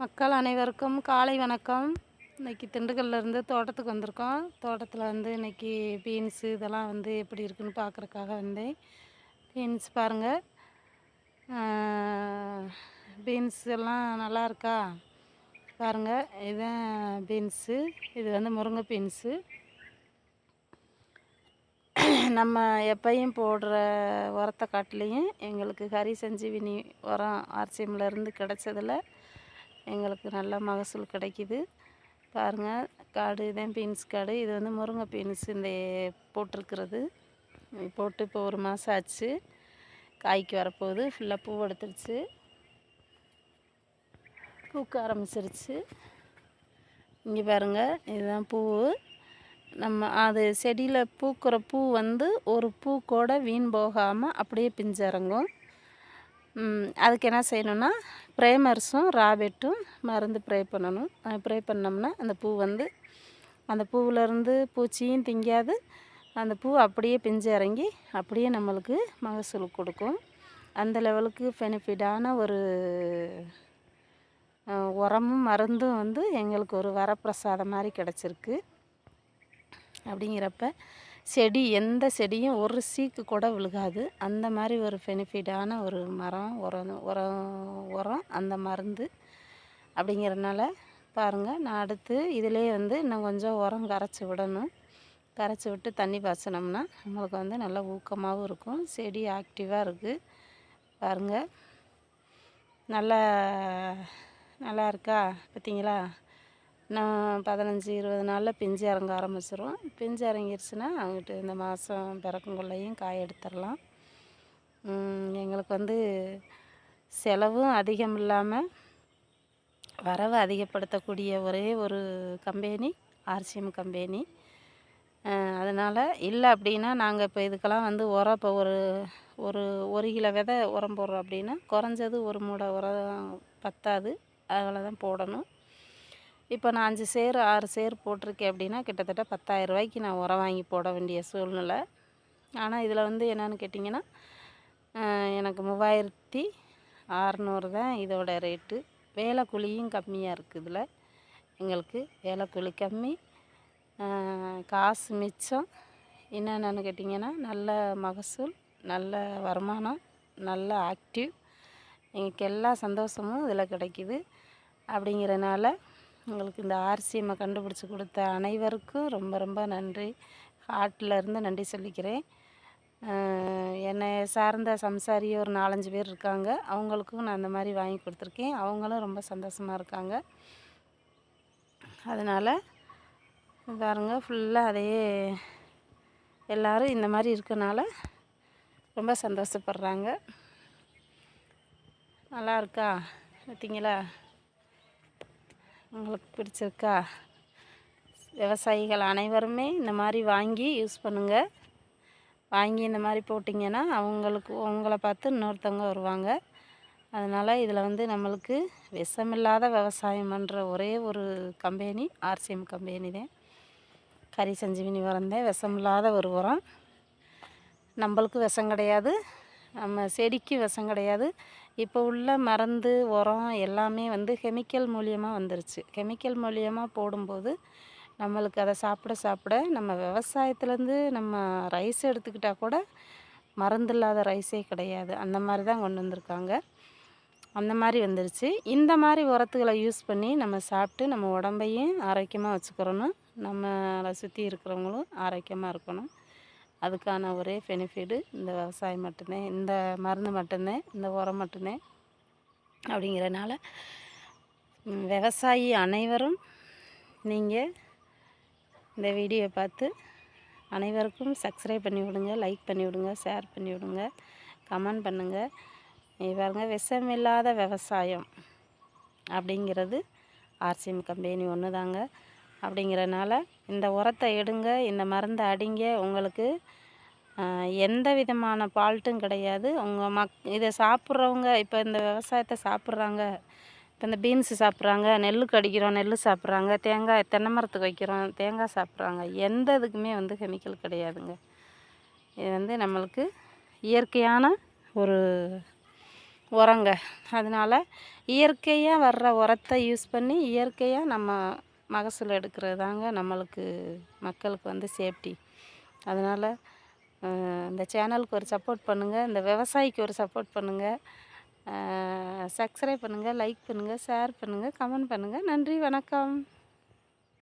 மக்கள் அனைவருக்கும் காலை வணக்கம். இன்றைக்கி திண்டுக்கல்லேருந்து தோட்டத்துக்கு வந்திருக்கோம். தோட்டத்தில் வந்து இன்றைக்கி பீன்ஸு இதெல்லாம் வந்து எப்படி இருக்குன்னு பார்க்குறக்காக வந்தேன். பீன்ஸ் பாருங்கள் பீன்ஸ் எல்லாம் நல்லா இருக்கா? பாருங்கள் இதுதான் பீன்ஸு. இது வந்து முருங்கை பீன்ஸு. நம்ம எப்பையும் போடுற உரத்தை காட்டிலையும் எங்களுக்கு ஹரி சஞ்சீவினி உரம் ஆர்சிஎம்லேருந்து கிடைச்சதில் எங்களுக்கு நல்ல மகசூல் கிடைக்கிது. பாருங்கள் காடு இதான் பீன்ஸ் காடு. இது வந்து முருங்கை பீன்ஸ் இந்த போட்டிருக்கிறது. போட்டு இப்போ ஒரு மாதம் ஆச்சு. காய்க்கு வரப்போகுது. ஃபுல்லாக பூ எடுத்துருச்சு. பூக்க ஆரம்பிச்சிருச்சு. இங்கே பாருங்கள் இதுதான் பூ. நம்ம அது செடியில் பூக்கிற பூ வந்து ஒரு பூ கூட வீண் போகாமல் அப்படியே பிஞ்சிறங்கும் அதுக்கு என்ன செய்யணும்னா ப்ரேமர்ஸும் ராபெட்டும் மருந்து ப்ரே பண்ணணும். ப்ரே பண்ணோம்னா அந்த பூ வந்து அந்த பூவிலேருந்து பூச்சியும் திங்காது. அந்த பூ அப்படியே பிஞ்சு இறங்கி அப்படியே நம்மளுக்கு மகசூல் கொடுக்கும். அந்த லெவலுக்கு பெனிஃபிட்டான ஒரு உரமும் மருந்தும் வந்து எங்களுக்கு ஒரு வரப்பிரசாதம் மாதிரி கிடச்சிருக்கு. அப்படிங்கிறப்ப செடி எந்த செடியும் ஒரு சீக்கு கூட விழுகாது. அந்த மாதிரி ஒரு பெனிஃபிட்டான ஒரு மரம் உரம் உரம் உரம் அந்த மருந்து அப்படிங்கிறதுனால பாருங்கள் நான் அடுத்து இதிலே வந்து இன்னும் கொஞ்சம் உரம் கரைச்சி விடணும். கரைச்சி விட்டு தண்ணி பாய்ச்சினோம்னா நம்மளுக்கு வந்து நல்லா ஊக்கமாகவும் இருக்கும். செடி ஆக்டிவாக இருக்குது பாருங்கள் நல்லா நல்லா இருக்கா? பார்த்தீங்களா நான் பதினஞ்சு இருபது நாளில் பிஞ்சு இறங்க ஆரம்பிச்சிரும். பிஞ்சு இறங்கிருச்சுன்னா அவங்ககிட்ட இந்த மாதம் பிறக்குங்குள்ளையும் காய் எடுத்துடலாம். எங்களுக்கு வந்து செலவும் அதிகம் இல்லாமல் வரவு அதிகப்படுத்தக்கூடிய ஒரே ஒரு கம்பெனி ஆர்சிஎம் கம்பெனி. அதனால் இல்லை அப்படின்னா நாங்கள் இப்போ இதுக்கெல்லாம் வந்து உரம் இப்போ ஒரு ஒரு ஒரு கிலோ விதை உரம் போடுறோம் அப்படின்னா குறைஞ்சது ஒரு மூடை உரம் பத்தாது. அதில் தான் போடணும். இப்போ நான் அஞ்சு சேர் ஆறு சேர் போட்டிருக்கேன் அப்படின்னா கிட்டத்தட்ட பத்தாயிரரூபாய்க்கு நான் உரம் வாங்கி போட வேண்டிய சூழ்நிலை. ஆனால் இதில் வந்து என்னென்னு கேட்டிங்கன்னா எனக்கு மூவாயிரத்தி அறநூறு தான் இதோட ரேட்டு. வேலை கூலியும் கம்மியாக இருக்குது இதில். எங்களுக்கு வேலை கூலி கம்மி. காசு மிச்சம். என்னென்னு கேட்டிங்கன்னா நல்ல மகசூல் நல்ல வருமானம் நல்ல ஆக்டிவ் எங்களுக்கு எல்லா சந்தோஷமும் இதில் கிடைக்கிது. அப்படிங்கிறனால உங்களுக்கு இந்த ஆர்சிஎம்மை கண்டுபிடிச்சி கொடுத்த அனைவருக்கும் ரொம்ப ரொம்ப நன்றி. ஹார்ட்லேருந்து நன்றி சொல்லிக்கிறேன். என்னை சார்ந்த சம்சாரி ஒரு நாலஞ்சு பேர் இருக்காங்க. அவங்களுக்கும் நான் அந்த மாதிரி வாங்கி கொடுத்துருக்கேன். அவங்களும் ரொம்ப சந்தோஷமாக இருக்காங்க. அதனால் பாருங்க ஃபுல்லாக அதையே எல்லோரும் இந்த மாதிரி இருக்கனால ரொம்ப சந்தோஷப்படுறாங்க. நல்லா இருக்கா? பார்த்தீங்களா உங்களுக்கு பிடிச்சிருக்கா? விவசாயிகள் அனைவருமே இந்த மாதிரி வாங்கி யூஸ் பண்ணுங்கள் வாங்கி இந்த மாதிரி போட்டிங்கன்னா அவங்களுக்கு உங்களை பார்த்து இன்னொருத்தவங்க வருவாங்க. அதனால் இதில் வந்து நம்மளுக்கு விஷமில்லாத விவசாயம் பண்ணுற ஒரே ஒரு கம்பெனி ஆர்சிஎம் கம்பெனி தான். கறி சஞ்சீவினி உரம் தான் விஷமில்லாத ஒரு உரம். நம்மளுக்கு விஷம் கிடையாது. நம்ம செடிக்கு விஷம் கிடையாது. இப்போ உள்ள மருந்து உரம் எல்லாமே வந்து கெமிக்கல் மூலியமாக வந்துருச்சு. கெமிக்கல் மூலியமாக போடும்போது நம்மளுக்கு அதை சாப்பிட சாப்பிட நம்ம விவசாயத்துலேருந்து நம்ம ரைஸ் எடுத்துக்கிட்டால் கூட மருந்து இல்லாத ரைஸே கிடையாது. அந்த மாதிரி தான் கொண்டு வந்திருக்காங்க. அந்த மாதிரி வந்துருச்சு. இந்த மாதிரி உரத்துகளை யூஸ் பண்ணி நம்ம சாப்பிட்டு நம்ம உடம்பையும் ஆரோக்கியமாக வச்சுக்கிறணும் நம்மளை சுற்றி இருக்கிறவங்களும் ஆரோக்கியமாக இருக்கணும். அதுக்கான ஒரே பெனிஃபிட்டு இந்த விவசாயம் மட்டும்தான் இந்த மருந்து மட்டுந்தேன் இந்த உரம் மட்டுந்தேன் அப்படிங்கிறனால விவசாயி அனைவரும் நீங்கள் இந்த வீடியோ பார்த்து அனைவருக்கும் சப்ஸ்கிரைப் பண்ணி விடுங்க லைக் பண்ணி விடுங்க ஷேர் பண்ணி விடுங்க கமெண்ட் பண்ணுங்கள் பாருங்கள் விஷமில்லாத விவசாயம் அப்படிங்கிறது ஆர்சிஎம் கம்பெனி ஒன்று தாங்க அப்படிங்கிறனால இந்த உரத்தை எடுங்க இந்த மருந்தை அடிங்க. உங்களுக்கு எந்த விதமான ஃபால்ட்டும் கிடையாது. உங்கள் மக் இதை சாப்பிட்றவங்க இப்போ இந்த விவசாயத்தை சாப்பிட்றாங்க. இப்போ இந்த பீன்ஸு சாப்பிட்றாங்க நெல்லுக்கு அடிக்கிறோம் நெல் சாப்பிட்றாங்க தேங்காய் தென்னை மரத்துக்கு வைக்கிறோம் தேங்காய் சாப்பிட்றாங்க. எந்த இதுக்குமே வந்து கெமிக்கல் கிடையாதுங்க. இது வந்து நம்மளுக்கு இயற்கையான ஒரு உரங்க. அதனால் இயற்கையாக வர்ற உரத்தை யூஸ் பண்ணி இயற்கையாக நம்ம மகசூல் எடுக்கிறது தாங்க நம்மளுக்கு மக்களுக்கு வந்து சேஃப்டி அதனால் இந்த சேனலுக்கு ஒரு சப்போர்ட் பண்ணுங்கள் இந்த விவசாயிக்கு ஒரு சப்போர்ட் பண்ணுங்கள் சப்ஸ்கிரைப் பண்ணுங்கள் லைக் பண்ணுங்கள் ஷேர் பண்ணுங்கள் கமெண்ட் பண்ணுங்கள் நன்றி வணக்கம்.